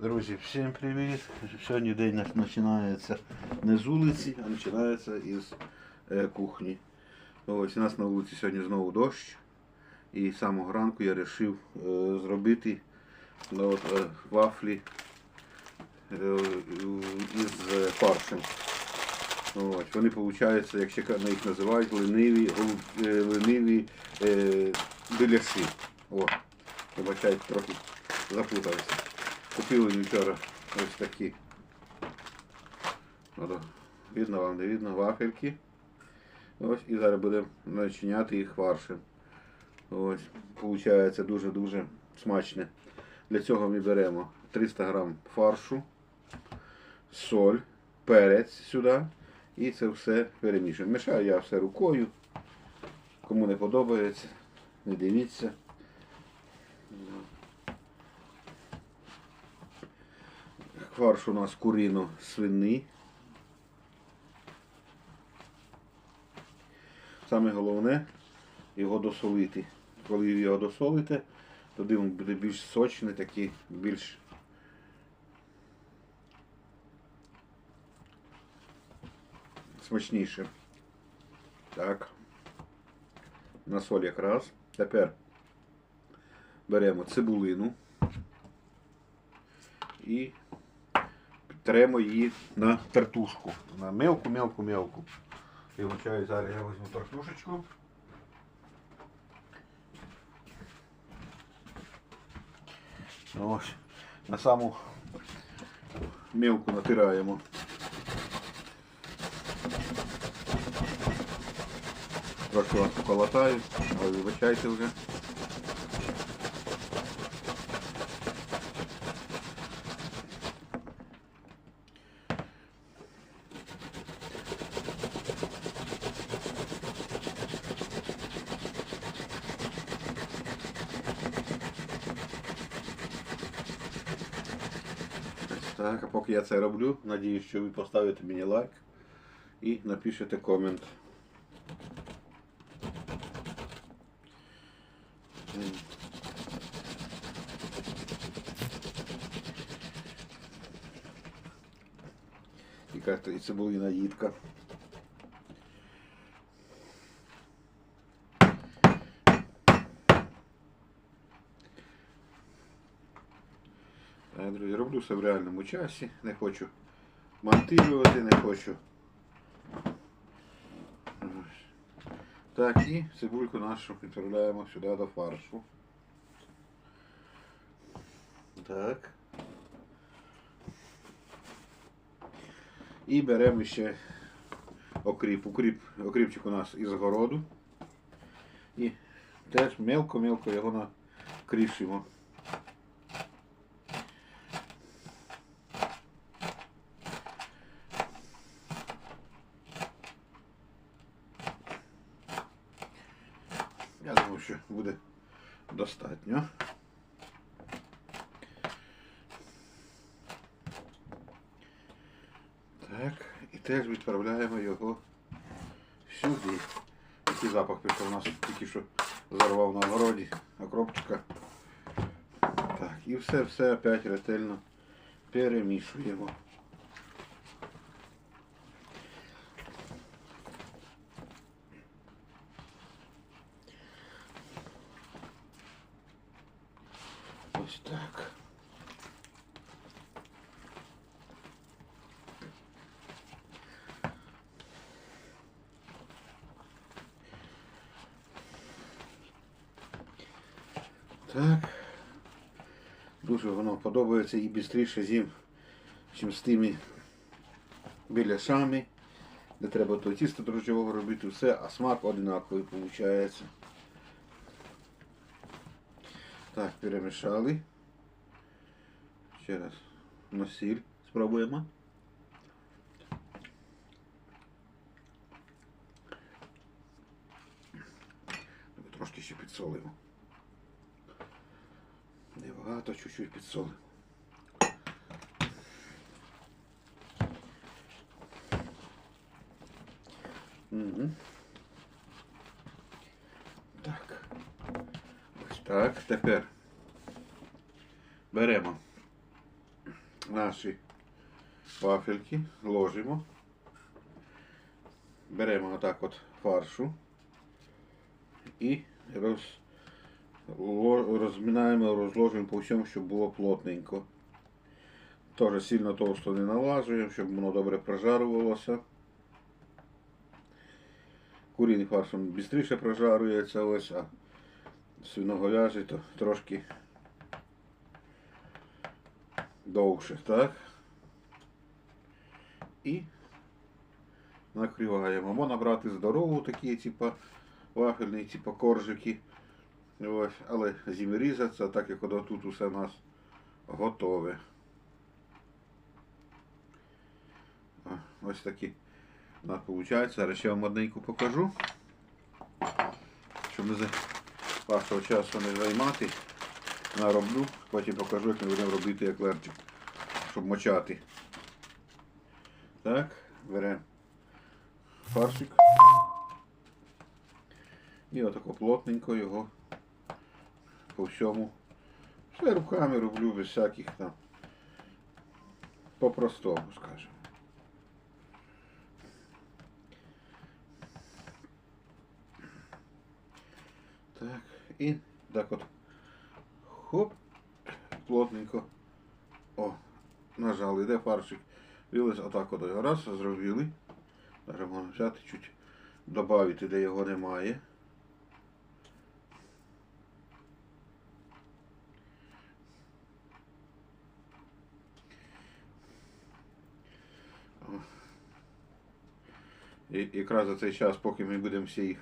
Друзі, всім привіт! Сьогодні день починається не з вулиці, а починається із е, кухні. Ось у нас на вулиці сьогодні знову дощ. І з самого ранку я вирішив е, зробити ну, от, е, вафлі е, із е, фаршем. Ось, вони виходять, як ще їх називають, лениві, е, лениві е, біляші. О, вибачайте, трохи запутався. Купили вчора ось такі. Ото, видно вам, не видно, вафельки. Ось, і зараз будемо начиняти їх фаршем. Ось, Получається дуже-дуже смачне. Для цього ми беремо 300 грам фаршу, соль, перець сюди. І це все перемішуємо. Мішаю я все рукою. Кому не подобається, не дивіться. Фарш у нас куріно свиний. Саме головне його досолити. Коли ви його досолите, тоді він буде більш сочний, такий, більш смачніше. Так. На соль якраз. Тепер беремо цибулину і тремо її на тертушку. На мелку, мелку, мелку. І вручаю зараз я візьму тертушечку. Ось. На саму мелку натираємо. Трошки вас поколотаю, але вибачайте вже. Ось Так, а поки я це роблю, надіюсь, що ви поставите мені лайк і напишете комент. М. Яка була і цибулина друзі, роблю все в реальному часі. Не хочу монтувати, не хочу. Так, і цибульку нашу відправляємо сюди до фаршу. Так. І беремо ще окріп. Окріп, окріпчик у нас із городу. І теж мелко-мелко його накрішимо. Я думаю, що буде достатньо. Так, і теж відправляємо його сюди. Який запах пішов у нас тільки що зарвав на городі окропчика. Так, і все все опять ретельно перемішуємо. Ось так. Так. Дуже воно подобається і швидше з'їм, ніж з тими біляшами, де треба то тісто дрожжевого робити, все, а смак одинаковий виходить. Так, перемішали. Ще раз на сіль спробуємо. Трошки ще підсолимо. Небагато, чуть-чуть підсолимо. Угу. Так. Ось так. Тепер беремо наші вафельки, ложимо. Беремо отак от фаршу і роз, розмінаємо, розложуємо по всьому, щоб було плотненько. Теж сильно товсто не налажуємо, щоб воно добре прожарувалося. Курінний фарш він швидше прожарюється ось, а свиноговяжий то трошки довше, так? І накриваємо. Можна брати здорову такі, типа вафельні, типа коржики. Ось, але зім різаться, так як от тут усе у нас готове. Ось такі у нас виходить. Зараз ще вам одненьку покажу. Щоб не за вашого часу не займати. Нароблю, потім покажу, як ми будемо робити еклерчик, щоб мочати. Так, беремо фаршик. І отако плотненько його по всьому. Все руками роблю без всяких там. По-простому, скажімо. Так, і так от. Хоп, плотненько. О, нажали, де фаршик. Вилез отак от раз, зробили. Зараз можна взяти чуть додати, де його немає. І якраз за цей час, поки ми будемо всі їх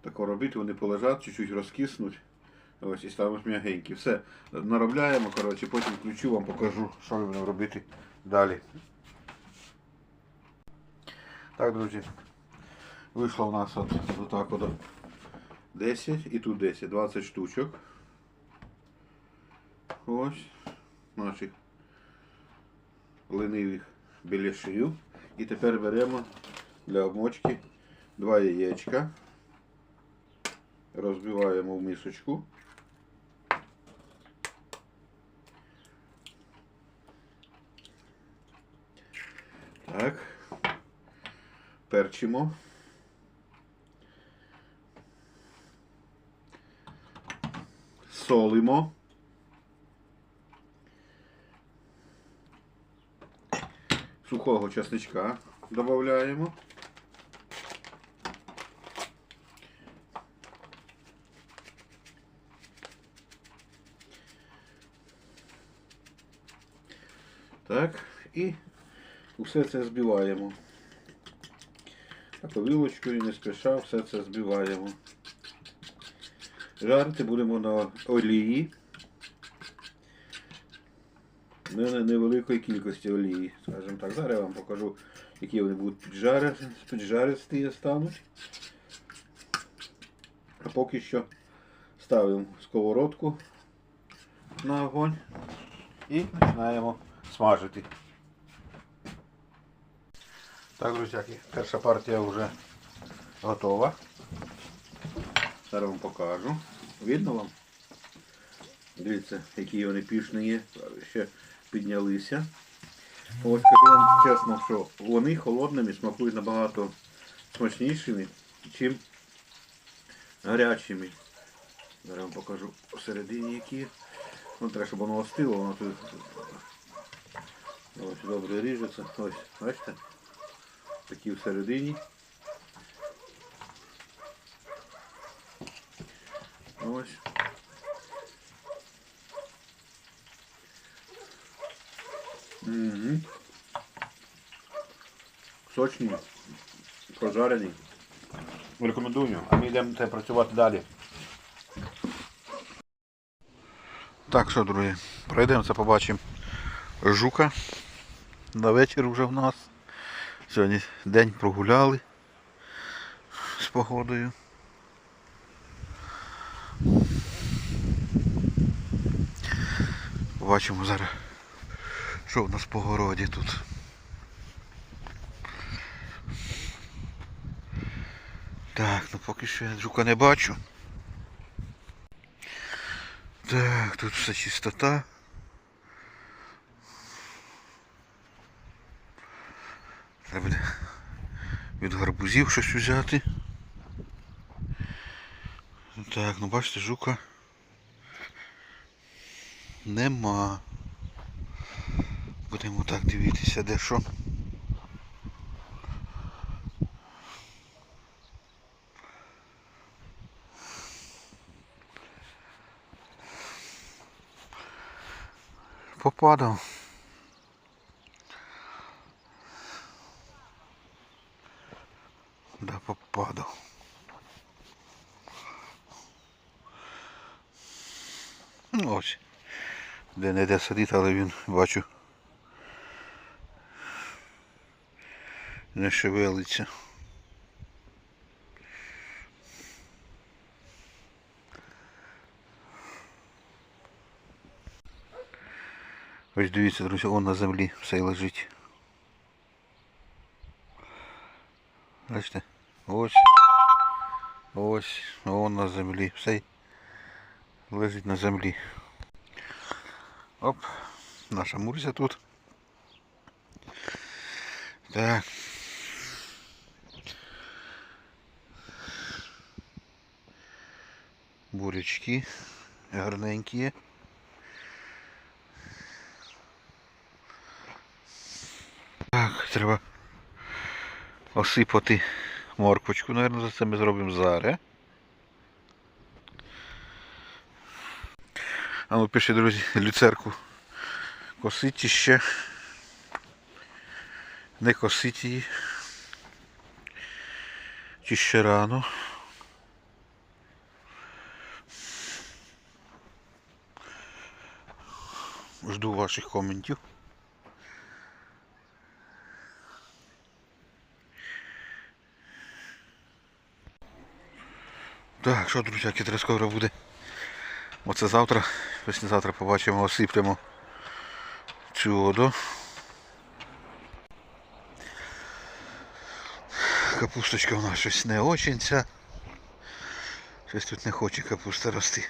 тако робити, вони полежать, чуть-чуть розкиснуть. Ось і стануть м'ягенькі. Все, наробляємо, коротше, потім включу вам покажу, що ми будемо робити далі. Так, друзі, вийшло в нас от, отак от 10 і тут 10, 20 штучок. Ось наших ленивих біляшів. І тепер беремо для обмочки два яєчка. Розбиваємо в мисочку. Так. Перчимо. Солимо. Сухого часничка додаємо. Так, і усе це збиваємо. Так, вилочкою не спіша, все це збиваємо. Жарити будемо на олії. У мене невеликої кількості олії, скажімо так. Зараз я вам покажу, які вони будуть піджарити, піджаристі стануть. А поки що ставимо сковородку на огонь і починаємо смажити. Так, друзяки, перша партія вже готова. Зараз вам покажу. Видно вам? Дивіться, які вони пішні є. Ще піднялися. Ось скажу вам чесно, що вони холодними смакують набагато смачнішими, ніж гарячими. Зараз вам покажу всередині які. Ну, треба, щоб воно остило, воно тут ось добре ріжеться. Ось, бачите? Такі всередині. Ось. Угу. Сочні, прожарені. Рекомендую, а ми йдемо це працювати далі. Так що, друзі, пройдемося, побачимо жука. На вечір вже в нас. Сьогодні день прогуляли з погодою. Побачимо зараз, що в нас по городі тут. Так, ну поки що я жука не бачу. Так, тут все чистота. Треба буде від гарбузів щось взяти. Так, ну бачите, жука нема. Будемо так дивитися, де що. Попадав. Попадав. Ну ось. Де не де сидить, але він бачу. Не шевелиться. Ось дивіться, друзі, он на землі все лежить. Бачите? Ось. Ось, он на землі. Все лежить на землі. Оп, наша Мурзя тут. Так. Бурячки гарненькі. Так, треба осипати морквочку, наверное, за це ми зробимо зараз. А ну пиши, друзі, люцерку косить ще. Не косить її. Чи ще рано. Жду ваших коментів. Так, що, друзяки, треба скоро буде. Оце завтра, післязавтра побачимо, осиплемо цю воду. Капусточка у нас щось не очень ця. Щось тут не хоче капуста рости.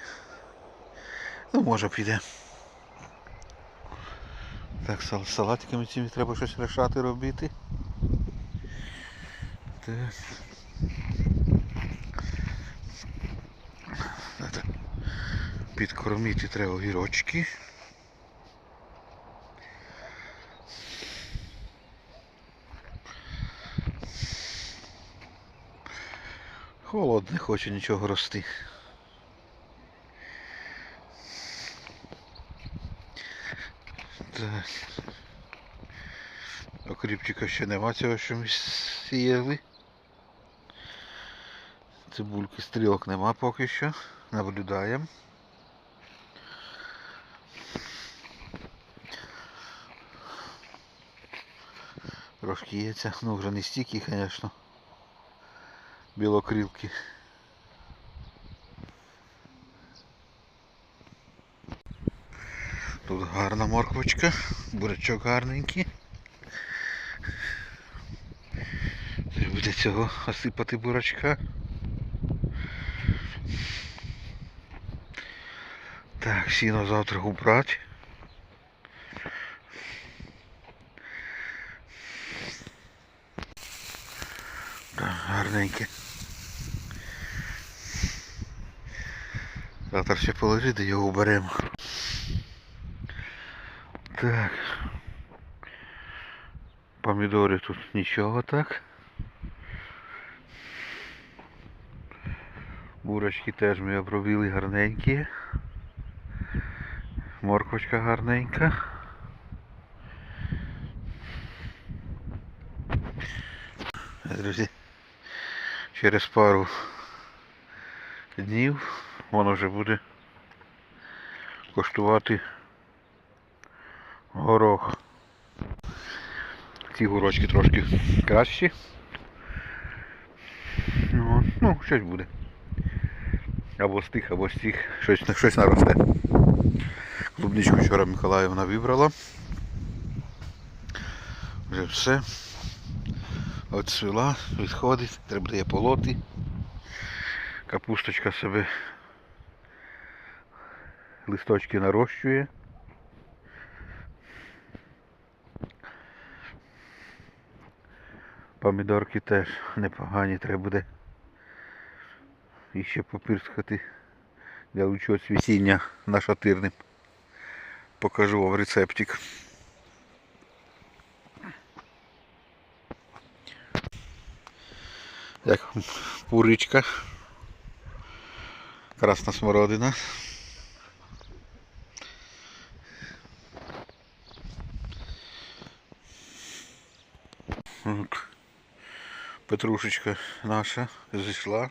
Ну, може піде. Так, з салатиками цими треба щось рішати робити. Так. Підкормити треба огірочки. Холод не хоче нічого рости. Окріпчика ще нема цього, що ми сіяли. Цибульки стрілок нема поки що. Наблюдаємо. Трошки є ця, ну вже не стільки, звісно. Білокрилки. Тут гарна морквочка, бурячок гарненький. Треба буде цього осипати бурачка. Так, сіно завтра убрати. Так, гарненьке. Завтра ще полежить, його уберемо. Так. Помідори тут нічого так. Бурочки теж ми обробили гарненькі. Морквочка гарненька. Друзі, через пару днів воно вже буде коштувати горох. Ці горочки трошки кращі. Ну, ну щось буде. Або з тих, або з тих. Щось, щось наросте. Клубничку вчора Миколаївна вибрала. Вже все. От свела, відходить, треба її полоти. Капусточка себе листочки нарощує. Помідорки теж непогані, треба буде і ще попирскати для лучшого цвітіння нашатирним. Покажу вам рецептик. Як пуричка. Красна смородина. Петрушечка наша зійшла.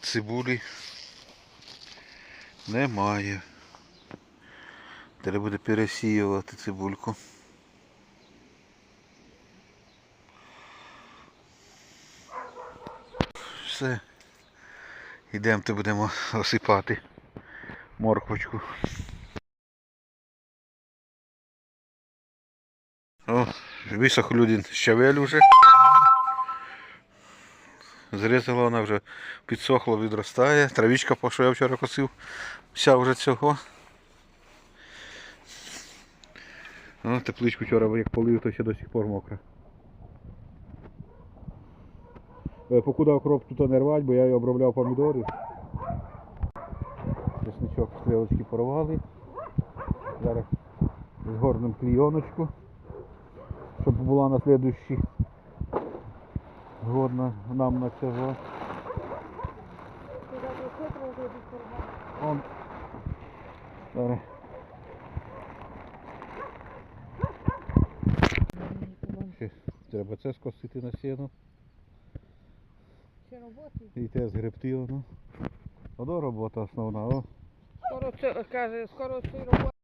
Цибулі немає. Треба буде пересіювати цибульку. Все. Йдемо, будемо осипати морквочку. О, висох людин щавель уже. Зрізала вона вже підсохла, відростає. Травічка, по що я вчора косив, вся вже цього. Ну, тепличку вчора як полив, то ще до сих пор мокра. Е, Покуда окроп тут не рвать, бо я її обробляв помідори. Чесничок стрілочки порвали. Зараз згорнемо клійоночку, щоб була на слідущий годна нам на цього. Он. Зараз. Треба це скосити на сіно. Роботи. І те згребти воно. Одо робота основна, о. Скоро це каже, скоро цієї роботи